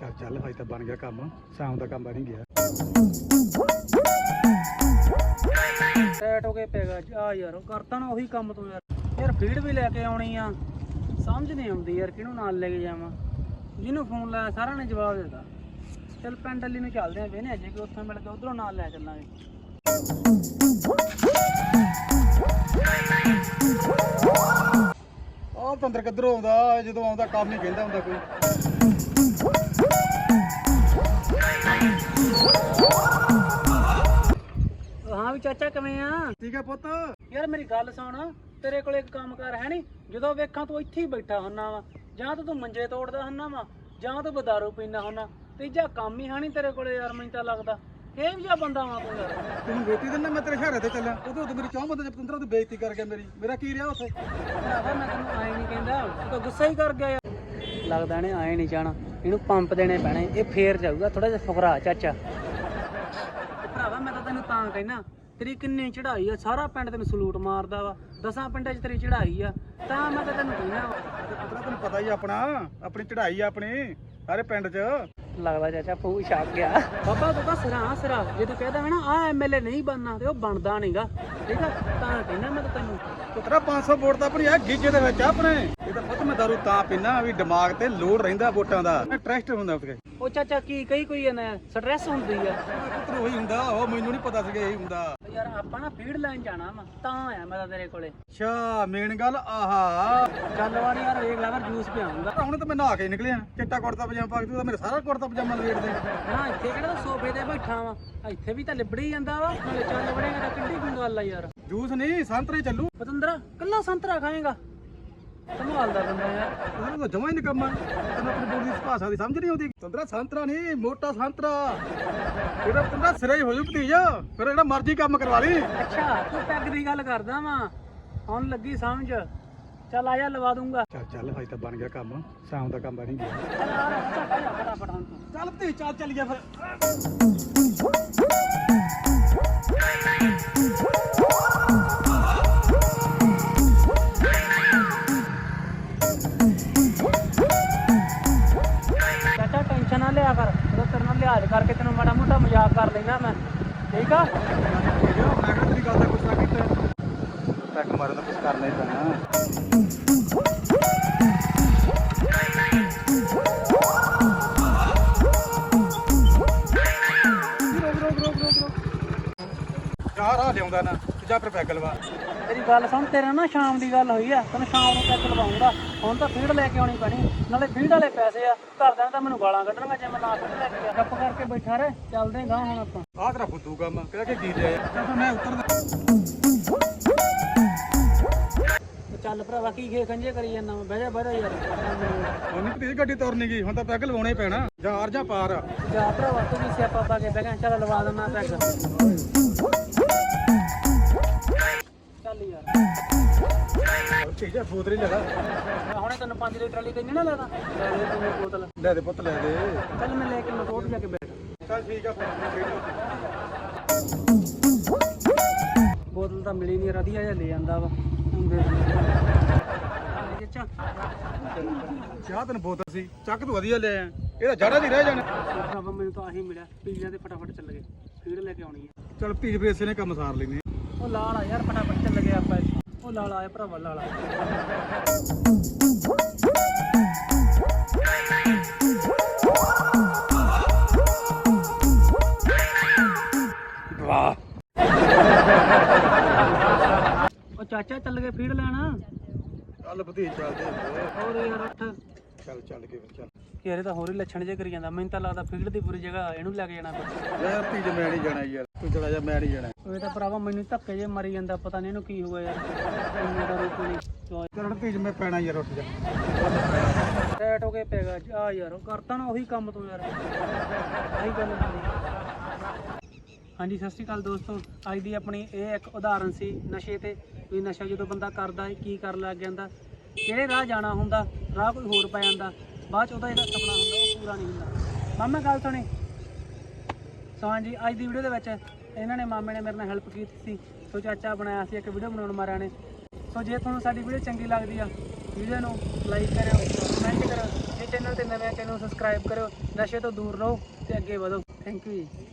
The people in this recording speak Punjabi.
ਚੱਲ ਚੱਲ, ਹਜੇ ਤਾਂ ਬਣ ਗਿਆ ਕੰਮ। ਸ਼ਾਮ ਦਾ ਕੰਮ ਬਣ ਗਿਆ। ਟੈਟ ਹੋ ਕੇ ਪੈਗਾ ਆ ਯਾਰ ਕਰਤਾ ਨਾ ਉਹੀ ਕੰਮ ਤੋਂ ਯਾਰ। ਯਾਰ, ਫੀਡ ਵੀ ਲੈ ਕੇ ਆਉਣੀ ਆ। ਸਮਝ ਨਹੀਂ ਆਉਂਦੀ ਯਾਰ, ਕਿਹਨੂੰ ਨਾਲ ਲੈ ਕੇ ਜਾਵਾਂ? ਜਿਹਨੂੰ ਫੋਨ ਲਾਇਆ, ਸਾਰਿਆਂ ਨੇ ਜਵਾਬ ਦਿੱਤਾ। ਚੱਲ, ਪਿੰਡ ਵਾਲੀ ਨੂੰ ਚੱਲਦੇ ਆ ਵੇਨੇ ਜੇ ਕਿ ਉੱਥੋਂ ਮਿਲ ਕੇ ਉਧਰੋਂ ਨਾਲ ਲੈ ਚੱਲਾਂਗੇ। ਆਹ ਤੰਦਰ ਕਿੱਧਰੋਂ ਆਉਂਦਾ? ਜਦੋਂ ਆਉਂਦਾ ਕੰਮ ਹੀ ਕਹਿੰਦਾ ਹੁੰਦਾ ਕੋਈ। ਹਾਂ ਵੀ ਚਾਚਾ ਕਿਵੇਂ ਆ? ਠੀਕ ਹੈ ਪੁੱਤ? ਯਾਰ ਮੇਰੀ ਗੱਲ ਸੁਣ ਤੇਰੇ ਕੋਲ ਇੱਕ ਕੰਮ ਕਰ ਹੈ ਨਹੀਂ ਜਦੋਂ ਵੇਖਾਂ ਤੂੰ ਇੱਥੇ ਹੀ ਬੈਠਾ ਹੁੰਨਾ ਵਾ ਜਾਂ ਤਾਂ ਤੂੰ ਮੰਜੇ ਤੋੜਦਾ ਹੁੰਨਾ ਵਾ ਜਾਂ ਤੂੰ ਬਦਾਰੂ ਪੀਂਦਾ ਹੁੰਨਾ। ਤੀਜਾ ਕੰਮ ਹੀ ਹੈ ਨਹੀਂ ਤੇਰੇ ਕੋਲੇ ਯਾਰ ਮੈਨੂੰ ਤਾਂ ਲੱਗਦਾ। ਇਹ ਵੀ ਜਿਹਾ ਬੰਦਾ ਵਾ ਤੂੰ ਯਾਰ ਤੈਨੂੰ ਰੋਟੀ ਦਿੰਦਾ ਮੈਂ ਤੇਰੇ ਘਰੇ ਤੇ ਚੱਲਾਂ ਉਦੋਂ ਉਦੋਂ ਮੇਰੀ ਚਾਹ ਬੰਦਾ ਜਦ ਤੰਦਰਾ ਤੂੰ ਬੇਇੱਜ਼ਤੀ ਕਰ ਗਿਆ ਮੇਰੀ। ਮੇਰਾ ਕੀ ਰਿਹਾ ਉੱਥੇ? ਭਰਾਵਾ ਮੈਂ ਤੈਨੂੰ ਆਏ ਨਹੀਂ ਕਹਿੰਦਾ। ਤੂੰ ਤਾਂ ਗੁੱਸਾ ਹੀ ਕਰ ਗਿਆ ਯਾਰ। ਲੱਗਦਾ ਨੇ ਆਏ ਨਹੀਂ ਜਾਣਾ। ਇਹਨੂੰ ਪੰਪ ਦੇਣੇ ਪੈਣੇ। ਇਹ ਫੇਰ ਜਾਊਗਾ ਥੋੜਾ ਜਿਹਾ ਫੁਕਰਾ ਚਾਚਾ। ਭਰਾਵਾ ਮੈਂ ਤਾਂ ਤੈਨੂੰ ਤਾਂ ਕਹਿਣਾ ਤੇਰੀ ਕਿੰਨੀ ਚੜ੍ਹਾਈ ਆ। ਸਾਰਾ ਪਿੰਡ ਤੈਨੂੰ ਸਲੂਟ ਮਾਰਦਾ ਵਾ। ਦਸਾਂ ਪਿੰਡਾਂ 'ਚ ਤੇਰੀ ਚੜ੍ਹਾਈ ਆ। ਤਾਂ ਮੈਂ ਤਾਂ ਤੈਨੂੰ ਕਹਿਣਾ ਵਾ। ਤੇ ਪੁੱਤਰਾ ਤੈਨੂੰ ਪਤਾ ਹੀ ਆ ਆਪਣਾ। ਆਪਣੀ ਚੜ੍ਹਾਈ ਆ ਆਪਣੀ ਸਾਰੇ ਪਿੰਡ 'ਚ। ਲੱਗਦਾ ਚਾਚਾ ਫੂ ਛਾਪ ਗਿਆ। ਬਾਬਾ ਤੂੰ ਤਾਂ ਸਿਰਾ ਸਿਰਾ। ਜੇ ਤੂੰ ਕਹਿੰਦਾ ਹੈ ਨਾ ਆ ਐਮਐਲਏ ਨਹੀਂ ਬਣਨਾ ਤੇ ਉਹ ਬਣਦਾ ਨਹੀਂਗਾ। ਠੀਕ ਆ? ਤਾਂ ਕਹਿੰਦਾ ਮੈਂ ਤਾਂ ਤੈਨੂੰ। ਪੁੱਤਰਾ 500 ਵੋਟ ਤਾਂ ਆਪਣੀ ਆ ਗੀਜੇ ਦੇ ਵਿੱਚ ਆ ਆਪਣੇ। ਇਹ ਤਾਂ ਪੁੱਤ ਮੈਂ ਦਾਰੂ ਤਾਂ ਪੀਣਾ ਵੀ ਦਿਮਾਗ ਤੇ ਲੋਡ ਰਹਿੰਦਾ ਵੋਟਾਂ ਦਾ। ਟਰਸਟ ਹੁੰਦਾ ਉੱਤੇ ਉਹ ਚਾਚਾ ਕੀ ਕਈ ਕੋਈ ਜਾਂਦਾ ਸਟ੍ਰੈਸ ਹੁੰਦੀ ਆ। ਪੁੱਤਰ ਉਹੀ ਹੁੰਦਾ ਉਹ ਮੈਨੂੰ ਨਹੀਂ ਪਤਾ ਸੀਗਾ ਇਹ ਹੁੰਦਾ। ਯਾਰ ਆਪਾਂ ਨਾ ਫੀਡ ਲੈਣ ਜਾਣਾ ਵਾ ਤਾਂ ਆਇਆ ਮੈਂ ਤਾਂ ਤੇਰੇ ਕੋਲੇ। ਅੱਛਾ ਮੇਨ ਗੱਲ ਆਹਾ। ਚੱਲ ਵਾਰੀ ਯਾਰ ਵੇਖ ਲੈ ਫਿਰ ਜੂਸ ਪਿਆਉਂਗਾ ਹੁਣ ਤਾਂ ਮੈਂ ਨਹਾ ਕੇ ਨਿਕਲਿਆ ਚਿੱਟਾ ਕੁੜਤਾ ਪਜਾਮਾ ਪਾ ਕੇ ਤੂੰ ਤਾਂ ਮੇਰਾ ਸਾਰਾ ਕੁੜਤਾ ਪਜਾਮਾ ਲਵੇੜ ਦੇ। ਨਾ ਇੱਥੇ ਕਿਹੜਾ ਤੂੰ ਸੋਫੇ ਤੇ ਬੈਠਾ ਵਾ? ਇੱਥੇ ਵੀ ਤਾਂ ਲਿਬੜੀ ਜਾਂਦਾ ਵਾ ਨਾਲੇ ਚੱਲ ਵੜੇਗਾ ਤਾਂ ਕਿੱਡੀ ਕੁ ਗੱਲ ਆ ਯਾਰ। ਜੂਸ ਨਹੀਂ ਸੰਤਰੇ ਚੱਲੂ। ਪਤੰਦਰਾ ਕੱਲਾ ਸੰਤਰਾ ਖਾਏਗਾ। ਕਮਾਲ ਦਾ ਬੰਦਾ ਯਾਰ। ਉਹਨੂੰ ਤਾਂ ਜਮਾ ਹੀ ਨਿਕੰਮਾ ਤੈਨੂੰ ਆਪਣੀ ਬੋਲੀ ਦੀ ਭਾਸ਼ਾ ਦੀ ਸਮਝ ਨਹੀਂ ਆਉਂਦੀ। ਤੰਦਰਾ ਸੰਤਰਾ ਨਹੀਂ ਮੋਟਾ ਸੰਤਰਾ। ਇਹਦਾ ਤੰਦਰਾ ਸਿਰੇ ਹੀ ਹੋ ਜੂ ਭਤੀਜਾ ਫਿਰ ਜਿਹੜਾ ਮਰਜ਼ੀ ਕੰਮ ਕਰਵਾ ਲਈ। ਅੱਛਾ ਤੂੰ ਪੈਗ ਦੀ ਗੱਲ ਕਰਦਾ ਵਾ। ਹੁਣ ਲੱਗੀ ਸਮਝ। ਚੱਲ ਆ ਜਾ ਲਵਾ ਦੂੰਗਾ। ਚੱਲ ਚੱਲ ਹਜੇ ਤਾਂ ਬਣ ਗਿਆ ਕੰਮ। ਸ਼ਾਮ ਦਾ ਕੰਮ ਬਣ ਗਿਆ। ਚੱਲ ਤੂੰ ਚੱਲ ਚੱਲੀਏ ਫਿਰ। ਚਾਚਾ ਟੈਨਸ਼ਨ ਨਾ ਲਿਆ ਕਰ। ਉਹ ਤੇਰੇ ਨਾਲ ਲਿਹਾਜ਼ ਕਰਕੇ ਤੈਨੂੰ ਮਾੜਾ ਮੋਟਾ ਮਜ਼ਾਕ ਕਰ ਲੈਣਾ ਮੈਂ। ਠੀਕ ਆ? ਮੈਂ ਕਿਹਾ ਤੇਰੀ ਗੱਲ ਦਾ ਗੁੱਸਾ ਕੀਤਾ। ਪੈਕ ਮਾਰਨ ਦਾ ਕੁਝ ਕਰਨਾ ਹੀ ਪੈਣਾ। ਲਿਆਉਂਦਾ ਨਾ ਤੂੰ ਜਾ ਫਿਰ ਪੈਗ ਲਵਾ। ਤੇਰੀ ਗੱਲ ਸੁਣ ਤੇਰੇ ਨਾਲ ਸ਼ਾਮ ਦੀ ਗੱਲ ਹੋਈ ਆ ਤੈਨੂੰ ਸ਼ਾਮ ਨੂੰ ਪੈਗ ਲਵਾਉਂਗਾ। ਹੁਣ ਤਾਂ ਫੀਡ ਲੈ ਕੇ ਆਉਣੀ ਪੈਣੀ ਨਾਲੇ ਫੀਡ ਵਾਲੇ ਪੈਸੇ ਆ ਘਰਦਿਆਂ ਤਾਂ ਮੈਨੂੰ ਗਾਲਾਂ ਕੱਢਣਗੇ ਜੇ ਮੈਂ ਨਾ ਫੀਡ ਲੈ ਕੇ ਗਿਆ। ਚੁੱਪ ਕਰਕੇ ਬੈਠਾ ਰਹਿ ਚੱਲਦੇ ਗਾਂ ਹੁਣ ਆਪਾਂ। ਆਹ ਤੇਰਾ ਫੁੱਦੂ ਕੰਮ ਕਿਹੜਾ ਕਿ ਕੀ ਲਿਆ ਚੱਲ ਫਿਰ ਮੈਂ ਉਤਰਦਾ ਤੇ ਚੱਲ ਭਰਾਵਾ ਕੀ ਖੇ ਖੰਜੇ ਕਰੀ ਜਾਂਦਾ ਮੈਂ? ਬਹਿ ਜਾ ਬਹਿ ਜਾ ਯਾਰ। ਉਹ ਨਹੀਂ ਪਤੀ ਗੱਡੀ ਤੁਰਨੀ ਗਈ ਹੁਣ ਤਾਂ ਪੈਗ ਲਵਾਉਣਾ ਹੀ ਪੈਣਾ। ਜਾਰ ਜਾਂ ਪਾਰ। ਜਾ ਭਰਾਵਾ ਤੂੰ ਵੀ ਸਿਆਪਾ ਪਾ ਕੇ ਬਹਿ ਗਿਆ ਚੱਲ ਲਵਾ ਦਿੰਦਾ ਪੈਗ। ਚੱਲ ਯਾਰ। ਠੀਕ ਹੈ ਹੀ ਲਗਾ ਹੁਣੇ ਤੈਨੂੰ 5 ਲੀਟਰ ਵਾਲੀ ਕਹਿੰਦੀ ਨਾ ਲੈਦਾ ਲੈ ਲੈ। ਤੈਨੂੰ ਬੋਤਲ। ਲੈ ਦੇ ਪੁੱਤ ਲੈ ਦੇ। ਚੱਲ ਮੈਂ ਲੈ ਕੇ ਮੈਂ ਕੋਟ ਜਾ ਕੇ ਬੈਠ। ਚੱਲ ਠੀਕ ਆ ਬੋਤਲ ਤਾਂ ਮਿਲੀ ਨਹੀਂ ਰਦੀਆ ਜਿਹਾ ਲੈ ਜਾਂਦਾ ਵਾ। ਹੁਣ ਦੇ ਚਾਹ ਤੈਨੂੰ ਬੋਤਲ ਸੀ। ਚੱਕ ਤੂੰ ਵਧੀਆ ਲੈ ਆ। ਇਹਦਾ ਜੜਾ ਨਹੀਂ ਰਹਿ ਜਾਣਾ। ਭਰਾਵਾ ਮੈਨੂੰ ਤਾਂ ਆਹੀ ਮਿਲਿਆ ਪੀਜ਼ਾ ਤੇ ਫਟਾਫਟ ਚੱਲ ਗਏ। ਫੀਡ ਲੈ ਕੇ ਆਉਣੀ ਹੈ ਚੱਲ ਭੀਜ ਫੇਸੇ ਨੇ ਕੰਮ ਸਾਰ ਲੈਨੇ ਉਹ ਲਾਲ ਆ ਯਾਰ ਫਟਾਫਟ ਚੱਲ ਗਏ ਆਪਾਂ। ਉਹ ਲਾਲ ਆਇਆ ਭਰਾਵਾ ਲਾਲ ਆ। ਚਾਚਾ ਚੱਲ ਗਏ ਫੀਡ ਲੈਣਾ? ਚੱਲ ਭਤੀ ਚੱਲਦੇ ਹੋਰ ਯਾਰ ਉੱਠ। ਚੱਲ ਚੱਲ ਕੇ ਫਿਰ ਚੱਲ। ਯਾਰ ਇਹ ਤਾਂ ਹੋਰ ਹੀ ਲੱਛਣ ਜੇ ਕਰੀ ਜਾਂਦਾ ਮੈਨੂੰ ਤਾਂ ਲੱਗਦਾ ਫੀਡ ਦੀ ਪੂਰੀ ਜਗ੍ਹਾ ਇਹਨੂੰ ਲੈ ਕੇ ਜਾਣਾ ਪੈਣਾ ਯਾਰ ਭੀਜ ਮੈਂ ਨਹੀਂ ਜਾਣਾ ਯਾਰ ਤੂੰ ਚਲਾ ਜਾ ਮੈਂ ਨਹੀਂ ਜਾਣਾ। ਉਹ ਇਹ ਤਾਂ ਭਰਾਵਾ ਮੈਨੂੰ ਧੱਕੇ ਜੇ ਮਰੀ ਜਾਂਦਾ ਪਤਾ ਨਹੀਂ ਇਹਨੂੰ ਕੀ ਹੋਇਆ ਯਾਰ। ਇੰਨੇ ਦਾ ਰੋਕ ਨਹੀਂ ਚੱਲ। ਭੀਜ ਮੈਂ ਪੈਣਾ ਯਾਰ ਉੱਠ ਜਾ। ਟੈਟ ਹੋ ਕੇ ਪੈਗਾ ਆ ਯਾਰ ਉਹ ਕਰਤਾ ਨਾ ਉਹੀ ਕੰਮ ਤੋਂ ਯਾਰ। ਆਹੀ ਗੱਲ ਹੁੰਦੀ ਹਾਂਜੀ, ਸਤਿ ਸ਼੍ਰੀ ਅਕਾਲ ਦੋਸਤੋ। ਅੱਜ ਦੀ ਆਪਣੀ ਇਹ ਇੱਕ ਉਦਾਹਰਨ ਸੀ ਨਸ਼ੇ ਤੇ, ਵੀ ਨਸ਼ਾ ਜਦੋਂ ਬੰਦਾ ਕਰਦਾ ਹੈ ਕੀ ਕਰਨ ਲੱਗ ਜਾਂਦਾ? ਕਿਹੜੇ ਰਾਹ ਜਾਣਾ ਹੁੰਦਾ? ਰਾਹ ਕੋਈ ਹੋਰ ਪੈ ਜਾਂਦਾ। ਬਾਅਦ ਚ ਉਹਦਾ ਜਿਹੜਾ ਸੁਪਨਾ ਹੁੰਦਾ, ਉਹ ਪੂਰਾ ਨਹੀਂ ਹੁੰਦਾ। ਮਾਮਾ, ਗੱਲ ਸੁਣੀ। ਸੋ ਹਾਂਜੀ, ਅੱਜ ਦੀ ਵੀਡੀਓ ਦੇ ਵਿੱਚ ਇਹਨਾਂ ਨੇ ਮਾਮੇ ਨੇ ਮੇਰੇ ਨਾਲ ਹੈਲਪ ਕੀਤੀ ਸੀ। ਸੋ ਚਾਚਾ ਬਣਾਇਆ ਸੀ ਇੱਕ ਵੀਡੀਓ ਬਣਾਉਣ ਮਾਰਿਆ ਨੇ। ਸੋ ਜੇ ਤੁਹਾਨੂੰ ਸਾਡੀ ਵੀਡੀਓ ਚੰਗੀ ਲੱਗਦੀ ਆ, ਵੀਡੀਓ ਨੂੰ ਲਾਈਕ ਕਰਿਓ ਕਮੈਂਟ ਕਰਿਓ ਜੇ ਚੈਨਲ ਤੇ ਨਵੇਂ ਚੈਨਲ ਸਬਸਕ੍ਰਾਈਬ ਕਰਿਓ, ਨਸ਼ੇ ਤੋਂ ਦੂਰ ਰਹੋ ਤੇ ਅੱਗੇ ਵਧੋ। ਥੈਂਕ ਯੂ ਜੀ।